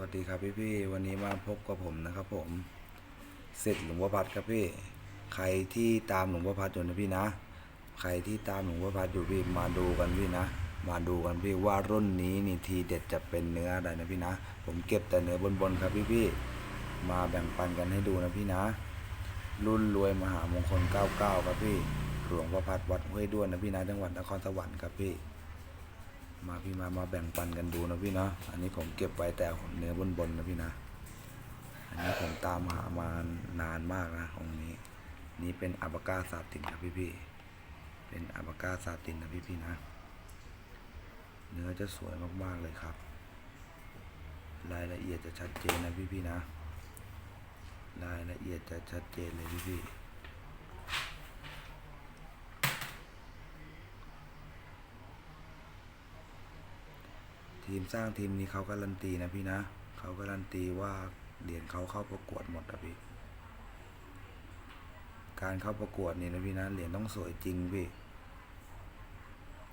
วัสดีครับพี่พี่วันนี้มาพบกับผมนะครับผมเสร็จหลวงพ่อพัดครับพี่ ใครที่ตามหลวงพ่อพัดอยู่นะพี่นะ ใครที่ตามหลวงพ่อพัดอยู่พี่มาดูกันพี่นะ มาดูกันพี่ว่ารุ่นนี้นี่ทีเด็ดจะเป็นเนื้ออะไรนะพี่นะ ผมเก็บแต่เนื้อบนๆครับพี่พี่มาแบ่งปันกันให้ดูนะพี่นะ รุ่นรวยมหามงคล 99 ครับพี่หลวงพ่อพัดวัดห้วยด้วนนะพี่นะจังหวัดนครสวรรค์ครับพี่ มาพี่มามาแบ่งปันกันดูนะพี่เนาะอันนี้ผมเก็บไว้แต่เนื้อบนบนนะพี่นะ อันนี้ผมตามหามานานมากนะองค์นี้ นี่เป็นอัปากาซาตินครับพี่พี่เป็นอัปากาซาตินนะพี่พี่นะ เนื้อจะสวยมากๆเลยครับ รายละเอียดจะชัดเจนนะพี่พี่นะ รายละเอียดจะชัดเจนเลยพี่พี่ ทีมสร้างทีมนี้เขาการันตีนะพี่นะเขาการันตีว่าเหรียญเขาเข้าประกวดหมดอะพี่ การเข้าประกวดนี่นะพี่นะเหรียญต้องสวยจริงพี่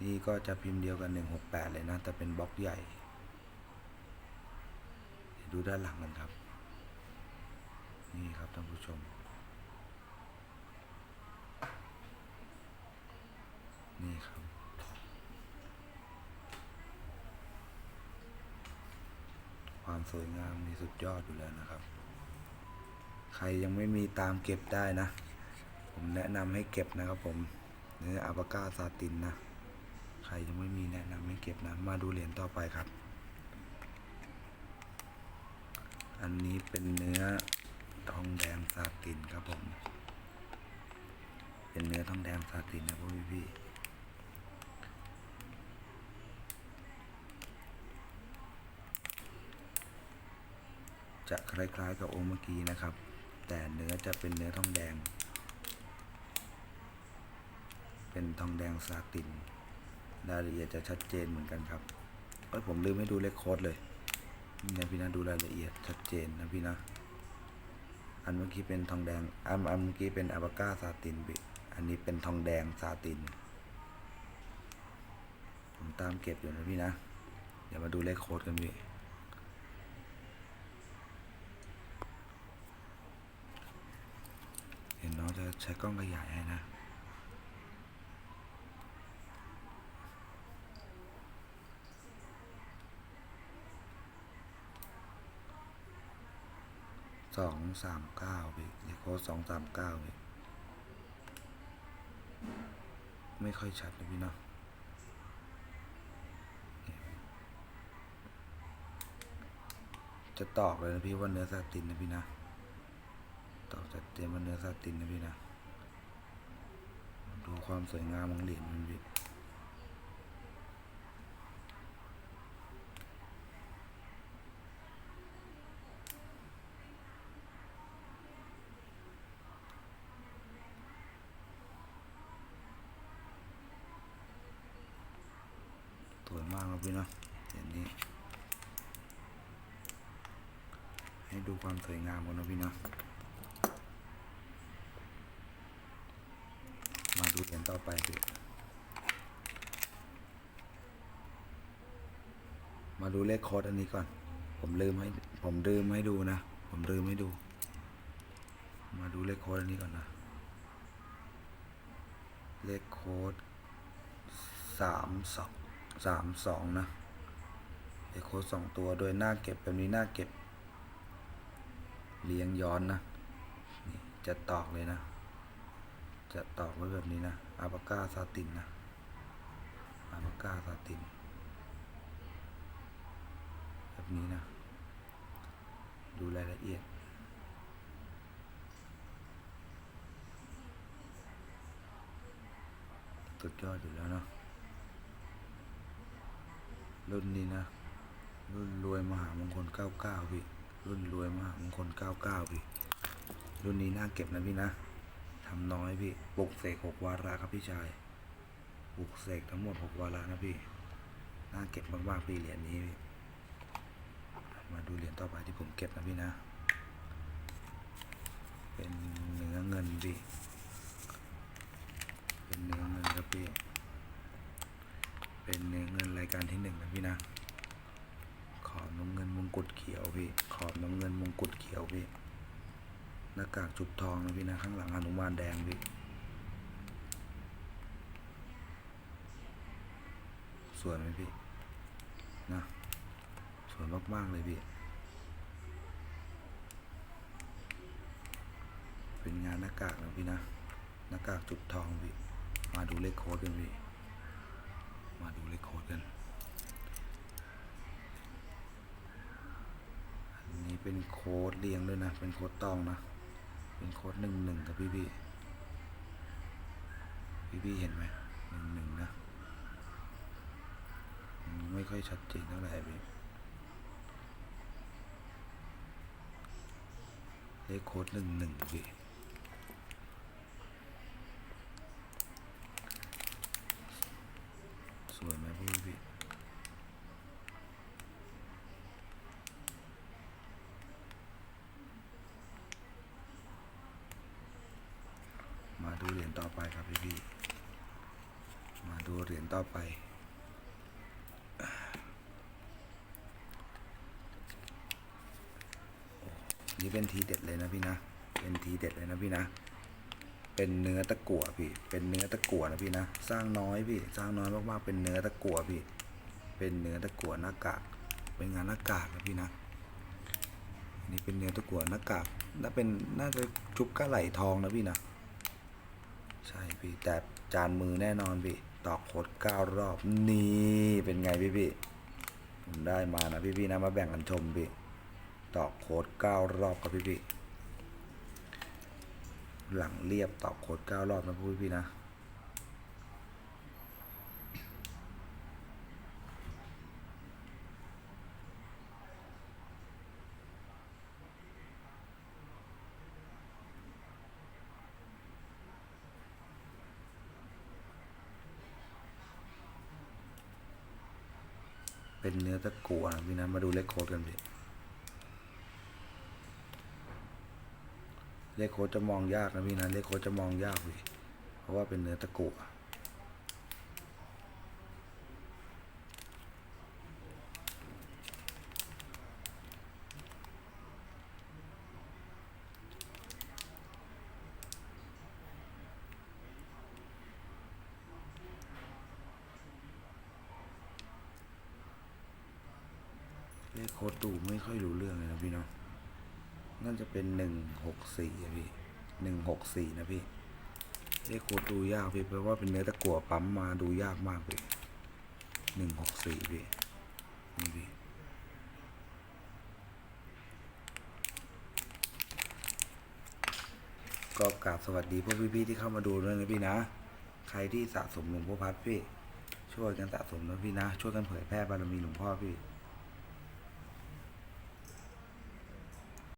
นี่ก็จะพิมพ์เดียวกันหนึ่งหกแปดเลยนะ แต่เป็นบล็อกใหญ่ดูด้านหลังกันครับ นี่ครับท่านผู้ชม นี่ครับ ความ สวยงามมีสุดยอดอยู่แล้วนะครับ ใครยังไม่มีตามเก็บได้นะ ผมแนะนำให้เก็บนะครับผมนื้ออาบาก้าซาตินนะ ใครยังไม่มีแนะนำให้เก็บนะ มาดูเหรียญต่อไปครับ อันนี้เป็นเนื้อทองแดงซาตินครับผม เป็นเนื้อทองแดงซาตินนะพวกพี่ๆ จะคล้ายๆกับองค์เมื่อกี้นะครับ แต่เนื้อจะเป็นเนื้อทองแดง เป็นทองแดงซาตินรายละเอียดจะชัดเจนเหมือนกันครับเอ้ยผมลืมให้ดูเลขโค้ดเลยนี่นะพี่นะดูรายละเอียดชัดเจนนะพี่นะอันเมื่อกี้เป็นทองแดงอันอันเมื่อกี้เป็นอาบาก้าซาตินอันนี้เป็นทองแดงซาติน ผมตามเก็บอยู่นะพี่นะ เดี๋ยวมาดูเลขโค้ดกันพี่ เห็นน้องจะ ใช้กล้องขยายให้นะสองสามเก้าพี่เลขโค้ดสองสามเก้าพี่ไม่ค่อยชัดนะพี่เนาะจะตอกเลยนะพี่ว่าเนื้อซาตินนะพี่นะ ต่อจัดเต็มว่าเนื้อซาตินนะพี่นะ ดูความสวยงามของเหรียญมันพี่สวยมากครับพี่เนาะเหรียญนี้ให้ดูความสวยงามกันนะพี่เนาะ มาดูเหรียญ ต่อไปพี่มาดูเลขโค้ดอันนี้ก่อน ผมลืมให้ ผมลืมให้ดูนะ ผมลืมให้ดู มาดูเลขโค้ดอันนี้ก่อนนะ เลขโค้ดสามสองสามสองนะ เลขโค้ดสองตัวโดยหน้าเก็บแบบนี้หน้าเก็บเรียงย้อนนะ นี่จะตอกเลยนะ จะตอกไว้แบบนี้นะอาบาก้าซาตินนะอาบาก้าซาติน แบบนี้นะ ดูรายละเอียดสุดยอดอยู่แล้วเนาะรุ่นนี้นะ รุ่นรวยมหามงคล 99 พี่ รุ่นรวยมหามงคล 99 พี่ รุ่นนี้น่าเก็บนะพี่นะ ทำน้อยพี่ปลุกเสกหกวาระครับพี่ชายปลุกเสกทั้งหมดหกวาระนะพี่น่าเก็บมากๆพี่เหรียญนี้พี่มาดูเหรียญต่อไปที่ผมเก็บนะพี่นะ เป็นเนื้อเงินพี่เป็นเนื้อเงินครับพี่เป็นเนื้อเงินรายการที่หนึ่งนะพี่นะ ขอบน้ำเงินมงกุฎเขียวพี่ ขอบน้ำเงินมงกุฎเขียวพี่ หน้ากากจุบทองนะพี่นะข้างหลังหนุมานแดงพี่สวยไหมพี่นะสวยมากๆเลยพี่ เป็นงานหน้ากากนะพี่นะหน้ากากจุบทองพี่มาดูเลขโค้ดกันพี่มาดูเลขโค้ดกันอันนี้เป็นโค้ดเรียงด้วยนะเป็นโค้ดตองนะ เป็นโค้ดหนึ่งหนึ่งกับพี่พี่พี่พี่เห็นไหมหนึ่งหนึ่งนะไม่ค่อยชัดเจนเท่าไหร่พี่เลขโค้ดหนึ่งหนึ่งพี่ สวยไหมพี่พี่ มาดูเหรียญต่อไปครับพี่พี่มาดูเหรียญ ต่อไป นี่เป็นทีเด็ดเลยนะพี่นะ เป็นทีเด็ดเลยนะพี่นะ เป็นเนื้อตะกั่วพี่ เป็นเนื้อตะกั่วนะพี่นะ สร้างน้อยพี่ สร้างน้อยมากๆ เป็นเนื้อตะกั่วพี่ เป็นเนื้อตะกั่วหน้ากาก เป็นงานหน้ากากนะพี่นะอันนี้เป็นเนื้อตะกั่วหน้ากากน่าเป็นน่าจะชุบกระไหลทองนะพี่นะ ใช่พี่แต่จานมือแน่นอนพี่ ตอกโคดเก้ารอบนี่เป็นไงพี่พี่ผมได้มานะพี่พี่นะมาแบ่งกันชมพี่ตอกโคดเก้ารอบครับพี่พี่หลังเรียบตอกโคดเก้ารอบนะพี่พี่นะ เป็นเนื้อตะกั่วนะพี่นะมาดูเลขโค้ดกันดิเลขโค้ดจะมองยากนะพี่นะเลขโค้ดจะมองยากพี่เพราะว่าเป็นเนื้อตะกั่ว เลขโค้ดดูไม่ค่อยรู้เรื่องเลยนะพี่เนาะน่าจะเป็นหนึ่งหกสี่อะพี่หนึ่งหกสี่นะพี่เลขโค้ดดูยากพี่เพราะว่าเป็นเนื้อตะกั่วปั๊มมาดูยากมากพี่หนึ่งหกสี่พี่นี่พี่ก็กราบสวัสดีพวกพี่ๆที่เข้ามาดูด้วยนะพี่นะ ใครที่สะสมหลวงพ่อพัดพี่ ช่วยกันสะสมนะพี่นะ ช่วยกันเผยแพร่บารมีหลวงพ่อพี่